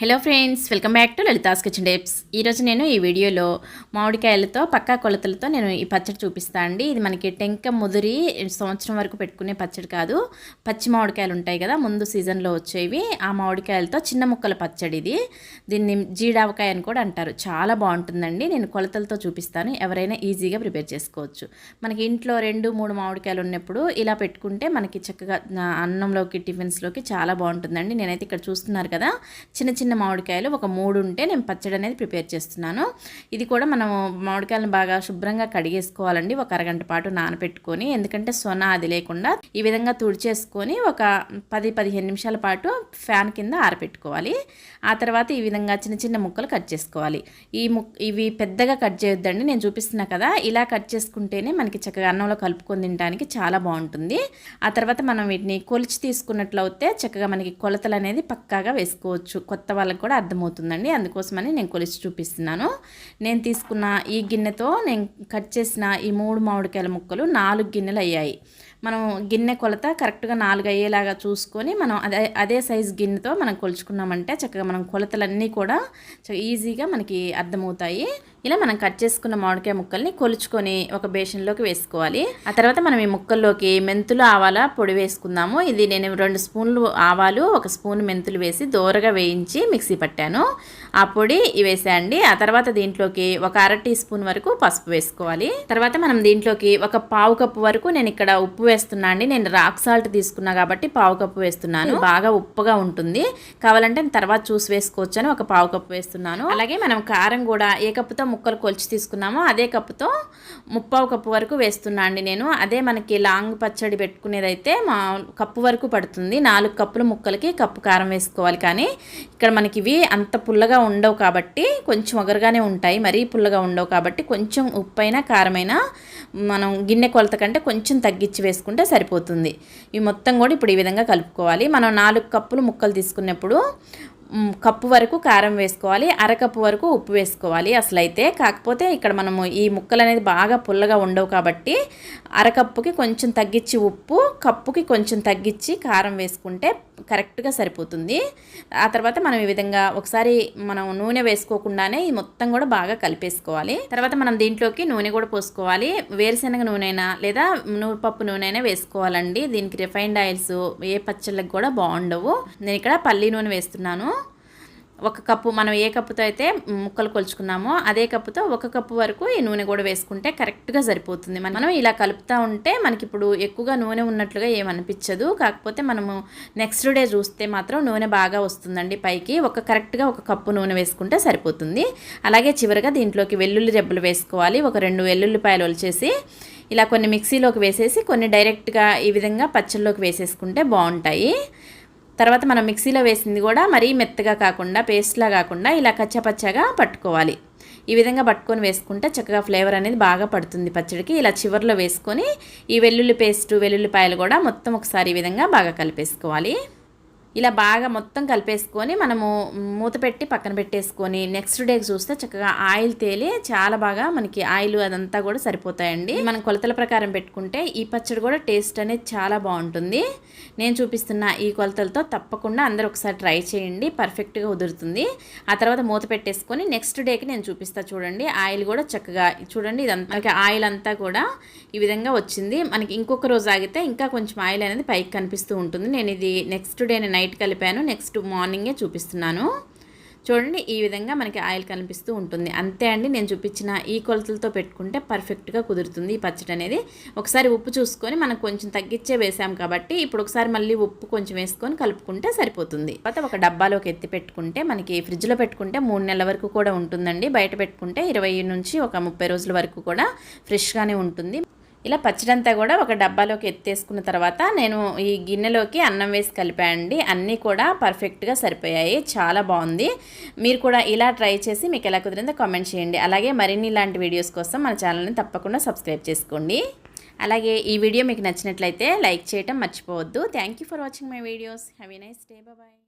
Hello friends welcome back to Lalitha's kitchen డేప్స్ ఈరోజు నేను ఈ వీడియోలో మామిడికాయలతో పక్కా కొలతలతో నేను ఈ పచ్చడి చూపిస్తాను అండి. ఇది మనకి టెంక ముదిరి సంవత్సరం వరకు పెట్టుకునే పచ్చడి కాదు. పచ్చి మామిడికాయలు ఉంటాయి కదా ముందు సీజన్లో వచ్చేవి. ఆ మామిడికాయలతో చిన్న ముక్కల పచ్చడి ఇది. దీన్ని జీడావకాయ అని కూడా అంటారు. చాలా బాగుంటుందండి. నేను కొలతలతో చూపిస్తాను. ఎవరైనా ఈజీగా ప్రిపేర్ చేసుకోవచ్చు. మనకి ఇంట్లో రెండు మూడు మామిడికాయలు ఉన్నప్పుడు ఇలా పెట్టుకుంటే మనకి చక్కగా అన్నంలోకి టిఫిన్స్లోకి చాలా బాగుంటుందండి. నేనైతే ఇక్కడ చూస్తున్నారు కదా చిన్న చిన్న చిన్న మామిడికాయలు ఒక మూడు ఉంటే నేను పచ్చడి అనేది ప్రిపేర్ చేస్తున్నాను. ఇది కూడా మనం మామిడికాయలను బాగా శుభ్రంగా కడిగేసుకోవాలండి. ఒక అరగంట పాటు నానబెట్టుకొని ఎందుకంటే సొన అది లేకుండా ఈ విధంగా తుడిచేసుకొని ఒక పది పదిహేను నిమిషాల పాటు ఫ్యాన్ కింద ఆరబెట్టుకోవాలి ఆ తర్వాత ఈ విధంగా చిన్న చిన్న ముక్కలు కట్ చేసుకోవాలి. ఈ ముక్ ఇవి పెద్దగా కట్ చేయొద్దండి. నేను చూపిస్తున్నా కదా ఇలా కట్ చేసుకుంటేనే మనకి చక్కగా అన్నంలో కలుపుకొని తినడానికి చాలా బాగుంటుంది. ఆ తర్వాత మనం వీటిని కొలిచి తీసుకున్నట్లయితే చక్కగా మనకి కొలతలు అనేది పక్కాగా వేసుకోవచ్చు. కొత్త వాళ్ళకి కూడా అర్థమవుతుందండి. అందుకోసమని నేను కొలిచి చూపిస్తున్నాను. నేను తీసుకున్న ఈ గిన్నెతో నేను కట్ చేసిన ఈ మూడు మామిడికాయల ముక్కలు నాలుగు గిన్నెలు అయ్యాయి. మనం గిన్నె కొలత కరెక్ట్గా నాలుగు అయ్యేలాగా చూసుకొని మనం అదే అదే సైజ్ గిన్నెతో మనం కొలుచుకున్నామంటే చక్కగా మనం కొలతలన్నీ కూడా చక్కగా ఈజీగా మనకి అర్థమవుతాయి. ఇలా మనం కట్ చేసుకున్న మామిడికాయ ముక్కల్ని కొలుచుకొని ఒక బేషన్లోకి వేసుకోవాలి. ఆ తర్వాత మనం ఈ ముక్కల్లోకి మెంతులు ఆవాల పొడి వేసుకుందాము. ఇది నేను రెండు స్పూన్లు ఆవాలు ఒక స్పూన్ మెంతులు వేసి దోరగా వేయించి మిక్సీ పట్టాను. ఆ పొడి వేసేయండి. ఆ తర్వాత దీంట్లోకి ఒక అర టీ స్పూన్ వరకు పసుపు వేసుకోవాలి. తర్వాత మనం దీంట్లోకి ఒక పావు కప్పు వరకు నేను ఇక్కడ ఉప్పు వేస్తున్నా అండి. నేను రాక్ సాల్ట్ తీసుకున్నా కాబట్టి పావు కప్పు వేస్తున్నాను. బాగా ఉప్పుగా ఉంటుంది. కావాలంటే నేను తర్వాత చూసి వేసుకోవచ్చు అని ఒక పావు కప్పు వేస్తున్నాను. అలాగే మనం కారం కూడా ఏ కప్పుతో ముక్కలు కొలిచి తీసుకున్నామో అదే కప్పుతో ముప్పావు కప్పు వరకు వేస్తున్నా అండి నేను. అదే మనకి లాంగ్ పచ్చడి పెట్టుకునేదైతే మా కప్పు వరకు పడుతుంది. నాలుగు కప్పులు ముక్కలకి కప్పు కారం వేసుకోవాలి. కానీ ఇక్కడ మనకి ఇవి అంత పుల్లగా ఉండవు కాబట్టి కొంచెం ఒగరుగానే ఉంటాయి. మరీ పుల్లగా ఉండవు కాబట్టి కొంచెం ఉప్పైనా కారమైనా మనం గిన్నె కొలత కంటే కొంచెం తగ్గించి వేసుకుంటే సరిపోతుంది. ఇవి మొత్తం కూడా ఇప్పుడు ఈ విధంగా కలుపుకోవాలి. మనం నాలుగు కప్పులు ముక్కలు తీసుకున్నప్పుడు కప్పు వరకు కారం వేసుకోవాలి అరకప్పు వరకు ఉప్పు వేసుకోవాలి అసలు అయితే కాకపోతే ఇక్కడ మనము ఈ ముక్కలు అనేది బాగా పుల్లగా ఉండవు కాబట్టి అరకప్పుకి కొంచెం తగ్గించి ఉప్పు కప్పుకి కొంచెం తగ్గించి కారం వేసుకుంటే కరెక్ట్గా సరిపోతుంది. ఆ తర్వాత మనం ఈ విధంగా ఒకసారి మనం నూనె వేసుకోకుండానే ఈ మొత్తం కూడా బాగా కలిపేసుకోవాలి. తర్వాత మనం దీంట్లోకి నూనె కూడా పోసుకోవాలి. వేరుశనగ నూనె లేదా నూనెపప్పు నూనె అయినా వేసుకోవాలండి. దీనికి రిఫైన్డ్ ఆయిల్స్ ఏ పచ్చళ్ళకి కూడా బాగుండవు. నేను ఇక్కడ పల్లి నూనె వేస్తున్నాను. ఒక కప్పు మనం ఏ కప్పుతో అయితే ముక్కలు కొలుచుకున్నామో అదే కప్పుతో ఒక కప్పు వరకు ఈ నూనె కూడా వేసుకుంటే కరెక్ట్గా సరిపోతుంది. మనం ఇలా కలుపుతూ ఉంటే మనకి ఇప్పుడు ఎక్కువగా నూనె ఉన్నట్లుగా ఏమనిపించదు. కాకపోతే మనము నెక్స్ట్ డే చూస్తే మాత్రం నూనె బాగా వస్తుందండి పైకి. ఒక కరెక్ట్గా ఒక కప్పు నూనె వేసుకుంటే సరిపోతుంది. అలాగే చివరిగా దీంట్లోకి వెల్లుల్లి రెబ్బలు వేసుకోవాలి. ఒక రెండు వెల్లుల్లిపాయలు వచ్చేసి ఇలా కొన్ని మిక్సీలోకి వేసేసి కొన్ని డైరెక్ట్గా ఈ విధంగా పచ్చళ్ళలోకి వేసేసుకుంటే బాగుంటాయి. తర్వాత మనం మిక్సీలో వేసింది కూడా మరీ మెత్తగా కాకుండా పేస్ట్లా కాకుండా ఇలా కచ్చపచ్చగా పట్టుకోవాలి. ఈ విధంగా పట్టుకొని వేసుకుంటే చక్కగా ఫ్లేవర్ అనేది బాగా పడుతుంది పచ్చడికి. ఇలా చివర్లో వేసుకొని ఈ వెల్లుల్లి పేస్టు వెల్లుల్లిపాయలు కూడా మొత్తం ఒకసారి ఈ విధంగా బాగా కలిపేసుకోవాలి. ఇలా బాగా మొత్తం కలిపేసుకొని మనము మూత పెట్టి పక్కన పెట్టేసుకొని నెక్స్ట్ డేకి చూస్తే చక్కగా ఆయిల్ తేలి చాలా బాగా మనకి ఆయిల్ అదంతా కూడా సరిపోతాయండి. మనం కొలతల ప్రకారం పెట్టుకుంటే ఈ పచ్చడి కూడా టేస్ట్ అనేది చాలా బాగుంటుంది. నేను చూపిస్తున్న ఈ కొలతలతో తప్పకుండా అందరూ ఒకసారి ట్రై చేయండి పర్ఫెక్ట్గా కుదురుతుంది. ఆ తర్వాత మూత పెట్టేసుకొని నెక్స్ట్ డేకి నేను చూపిస్తా చూడండి. ఆయిల్ కూడా చక్కగా చూడండి ఇదంతా మనకి ఆయిల్ అంతా కూడా ఈ విధంగా వచ్చింది. మనకి ఇంకొక రోజు ఆగితే ఇంకా కొంచెం ఆయిల్ అనేది పైకి కనిపిస్తూ ఉంటుంది. నేను ఇది నెక్స్ట్ డే నేను నైట్ కలిపాను. నెక్స్ట్ మార్నింగే చూపిస్తున్నాను. చూడండి ఈ విధంగా మనకి ఆయిల్ కనిపిస్తూ ఉంటుంది. అంతే అండి నేను చూపించిన ఈ కొలతలతో పెట్టుకుంటే పర్ఫెక్ట్గా కుదురుతుంది ఈ పచ్చడి అనేది. ఒకసారి ఉప్పు చూసుకొని మనం కొంచెం తగ్గించే వేసాం కాబట్టి ఇప్పుడు ఒకసారి మళ్ళీ ఉప్పు కొంచెం వేసుకొని కలుపుకుంటే సరిపోతుంది. తర్వాత ఒక డబ్బాలోకి ఎత్తి పెట్టుకుంటే మనకి ఫ్రిడ్జ్లో పెట్టుకుంటే మూడు నెలల వరకు కూడా ఉంటుందండి. బయట పెట్టుకుంటే ఇరవై నుంచి ఒక ముప్పై రోజుల వరకు కూడా ఫ్రెష్గానే ఉంటుంది. ఇలా పచ్చడంతా కూడా ఒక డబ్బాలోకి ఎత్తేసుకున్న తర్వాత నేను ఈ గిన్నెలోకి అన్నం వేసి కలిపాయండి అన్నీ కూడా పర్ఫెక్ట్గా సరిపోయాయి. చాలా బాగుంది. మీరు కూడా ఇలా ట్రై చేసి మీకు ఎలా కుదిరిందో కామెంట్ చేయండి. అలాగే మరిన్ని ఇలాంటి వీడియోస్ కోసం మన ఛానల్ని తప్పకుండా సబ్స్క్రైబ్ చేసుకోండి. అలాగే ఈ వీడియో మీకు నచ్చినట్లయితే లైక్ చేయటం మర్చిపోవద్దు. Thank you for watching my videos have a nice day bye